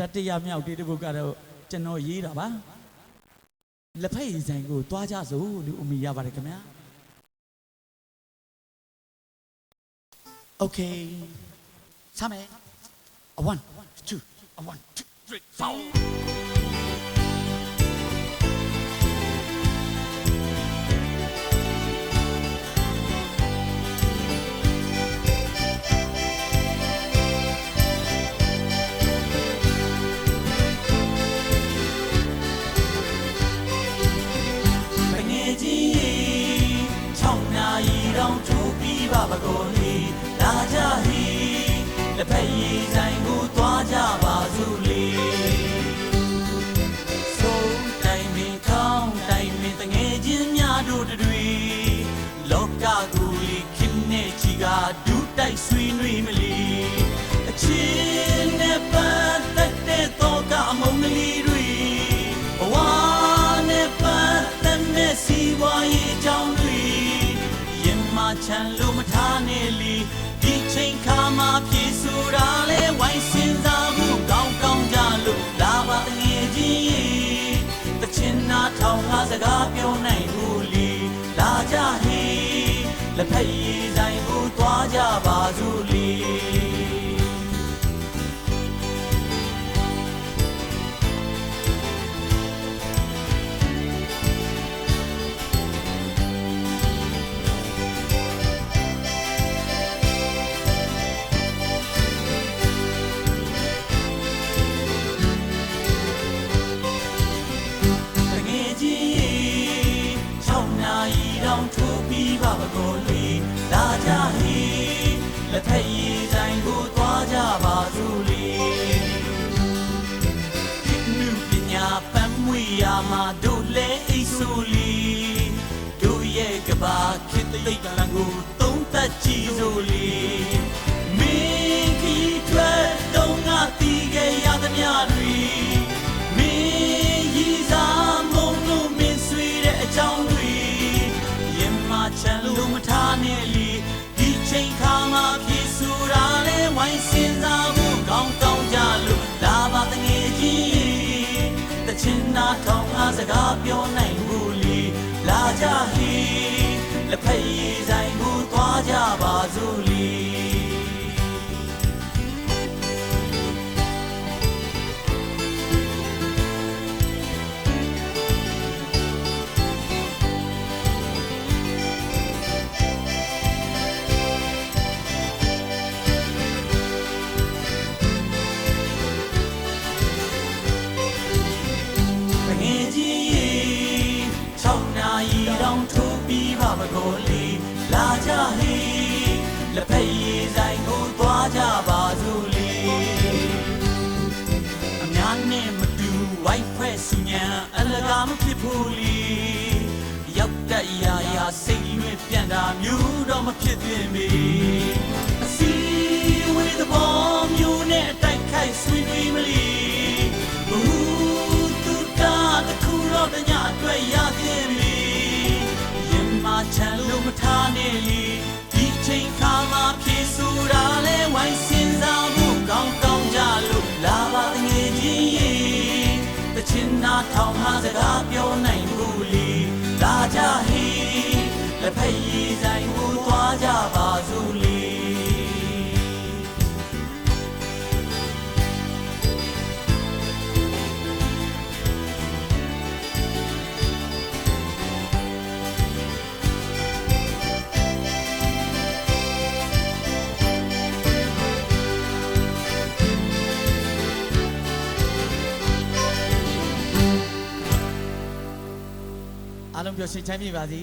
တတိယမြောက်တိတပုတ်ကတော့ကျွန်တော်ရေးတာပါလက်ဖက်ရည်ဆိုင်ကိုသွားကြစို့လို့အမိရပါတယ်ခင်ဗျာ Okay ဆမ်းမယ် a 1 2 a 1 2 3 4 ပကိုလေးလာကြဟီလက်ဖက်ရည်ဆိုင်ကိုသွားကြပါစို့လေဆုံးတိုင်မင်ကောင်းတိုင်မင်တငယ်ချင်းများတို့တွေလောကကိုလီခင်နေချီကဒူးတိုက်ဆွေးနွေးမလီ ကြဟေးလက်ဖက်ရည်ဆိုင်ကိုသွားကြပါစို့လီ ရီတောင်ထိုးပြီးပါပကိုလေးလာကြဟေးလက်ထက်ရည်ဆိုင်ကိုသွားကြပါစို့လေဒီနုပညာပန်းမွေရာမှာတို့လဲအိတ်ဆိုလီတို့ရဲ့ကဘာခေတ္တလိတ်တန်ကိုသုံးသက်ကြည့်စို့လေ ပြောနို ကိုလေးလာကြဟေးလက်ဖက်ရည်ဆိုင်ကိုသွားကြပါစို့လေအများနဲ့မတူ white press စညာအလကားမဖြစ်ဘူးလေရောက်တဲ့ရာရာစိတ်လွင့်ပြန်တာမျိုးတော့မဖြစ်သင့်ပေ အားလုံးပြောရှင်ချမ်းမြေပါစေ